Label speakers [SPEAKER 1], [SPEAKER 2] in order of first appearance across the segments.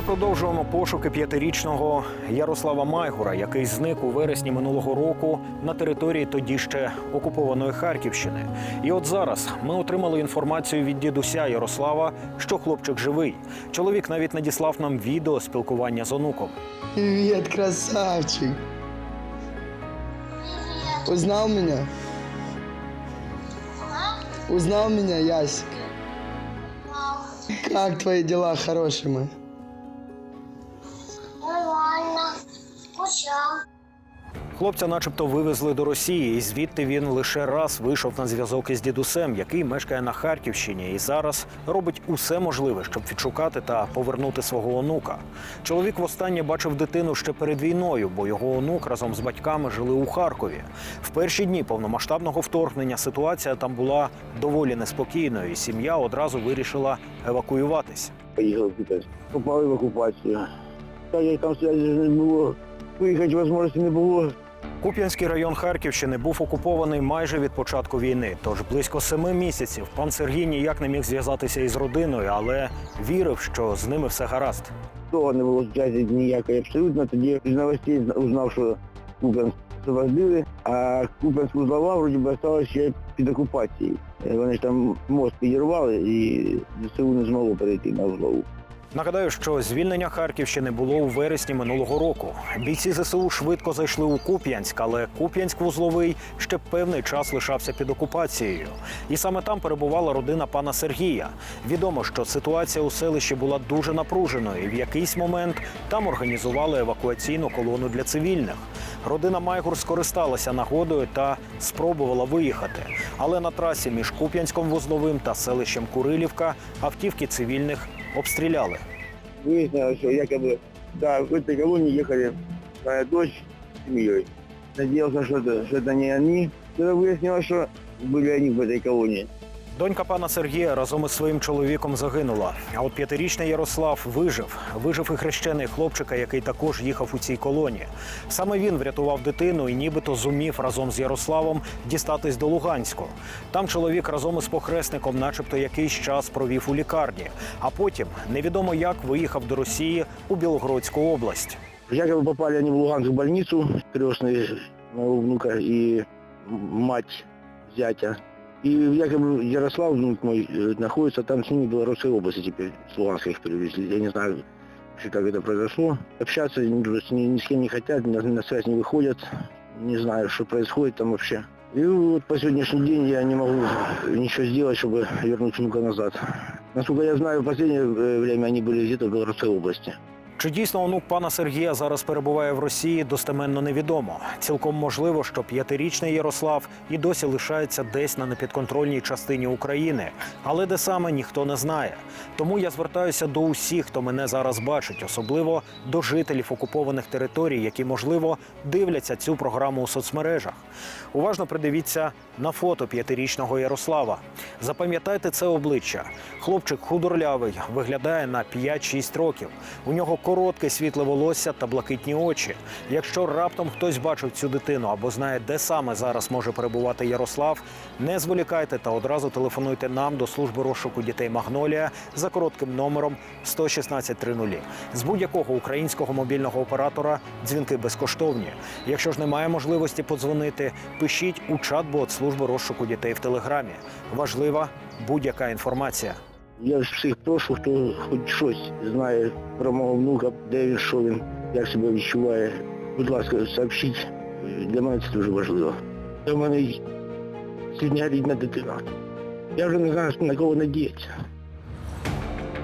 [SPEAKER 1] Ми продовжуємо пошуки п'ятирічного Ярослава Майгура, який зник у вересні минулого року на території тоді ще окупованої Харківщини. І от зараз ми отримали інформацію від дідуся Ярослава, що хлопчик живий. Чоловік навіть надіслав нам відео спілкування з онуком.
[SPEAKER 2] Привет, красавчик. Узнал меня? Узнал меня, Ясик? Как твои дела, хороший мой?
[SPEAKER 1] Хлопця, начебто, вивезли до Росії, і звідти він лише раз вийшов на зв'язок із дідусем, який мешкає на Харківщині, і зараз робить усе можливе, щоб відшукати та повернути свого онука. Чоловік востаннє бачив дитину ще перед війною, бо його онук разом з батьками жили у Харкові. В перші дні повномасштабного вторгнення ситуація там була доволі неспокійною, і сім'я одразу вирішила евакуюватись.
[SPEAKER 3] поїхав кудись. Попали в окупацію. Так як там зв'язку не було, виїхати можливості не було.
[SPEAKER 1] Куп'янський район Харківщини був окупований майже від початку війни. Тож близько семи місяців пан Сергій ніяк не міг зв'язатися із родиною, але вірив, що з ними все гаразд.
[SPEAKER 3] Того не було зв'язку ніякої абсолютно. Тоді з новостей узнав, що Куп'янськ освободили, а Куп'янськ узлова вроді би осталось ще під окупацією. Вони ж там мост підірвали і ЗСУ не змогло перейти на узлову.
[SPEAKER 1] Нагадаю, що звільнення Харківщини було у вересні минулого року. Бійці ЗСУ швидко зайшли у Куп'янськ, але Куп'янськ вузловий ще певний час лишався під окупацією. І саме там перебувала родина пана Сергія. Відомо, що ситуація у селищі була дуже напруженою, і в якийсь момент там організували евакуаційну колону для цивільних. Родина Майгур скористалася нагодою та спробувала виїхати. Але на трасі між Куп'янськом вузловим та селищем Курилівка автівки цивільних обстріляли.
[SPEAKER 3] Выяснилось, что якобы, да, в этой колонии ехали моя дочь с семьей. Надеялся, что это, что это не они. Тогда выяснилось, что были они в этой колонии.
[SPEAKER 1] Донька пана Сергія разом із своїм чоловіком загинула. А от п'ятирічний Ярослав вижив. Вижив і хрещений хлопчика, який також їхав у цій колоні. Саме він врятував дитину і нібито зумів разом з Ярославом дістатись до Луганську. Там чоловік разом із похресником, начебто, якийсь час провів у лікарні. А потім невідомо як виїхав до Росії у Білогородську область.
[SPEAKER 3] Якобы попали они в Луганск в больницу, крестные внука и мать зятя. И якобы Ярослав, внук мой, э, находится там с ними в Белорусской области теперь, с Луганска их перевезли. Я не знаю, вообще, как это произошло. Общаться ни, с- ни- ни с кем не хотят, на, на связь не выходят. Не знаю, что происходит там вообще. И вот по сегодняшний день я не могу ничего сделать, чтобы вернуть внука назад. Насколько я знаю, в последнее э, время они были где-то в Белорусской области.
[SPEAKER 1] Чи дійсно онук пана Сергія зараз перебуває в Росії, достеменно невідомо. Цілком можливо, що п'ятирічний Ярослав і досі лишається десь на непідконтрольній частині України, але де саме ніхто не знає. Тому я звертаюся до усіх, хто мене зараз бачить, особливо до жителів окупованих територій, які можливо дивляться цю програму у соцмережах. Уважно придивіться на фото п'ятирічного Ярослава. Запам'ятайте це обличчя. Хлопчик худорлявий, виглядає на 5-6 років. У нього коротке світле волосся та блакитні очі. Якщо раптом хтось бачив цю дитину або знає, де саме зараз може перебувати Ярослав, не зволікайте та одразу телефонуйте нам до служби розшуку дітей Магнолія за коротким номером 11630. З будь-якого українського мобільного оператора дзвінки безкоштовні. Якщо ж немає можливості подзвонити, пишіть у чат-бот служби розшуку дітей в телеграмі. Важлива будь-яка інформація.
[SPEAKER 3] Я всіх прошу, хто хоч щось знає про мого внука, де він, що він, як себе відчуває. Будь ласка, сообщіть. Для мене це дуже важливо. У мене сьогодні рідна дитина. Я вже не знаю, на кого надіятися.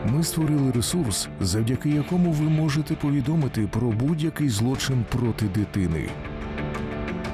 [SPEAKER 4] Ми створили ресурс, завдяки якому ви можете повідомити про будь-який злочин проти дитини.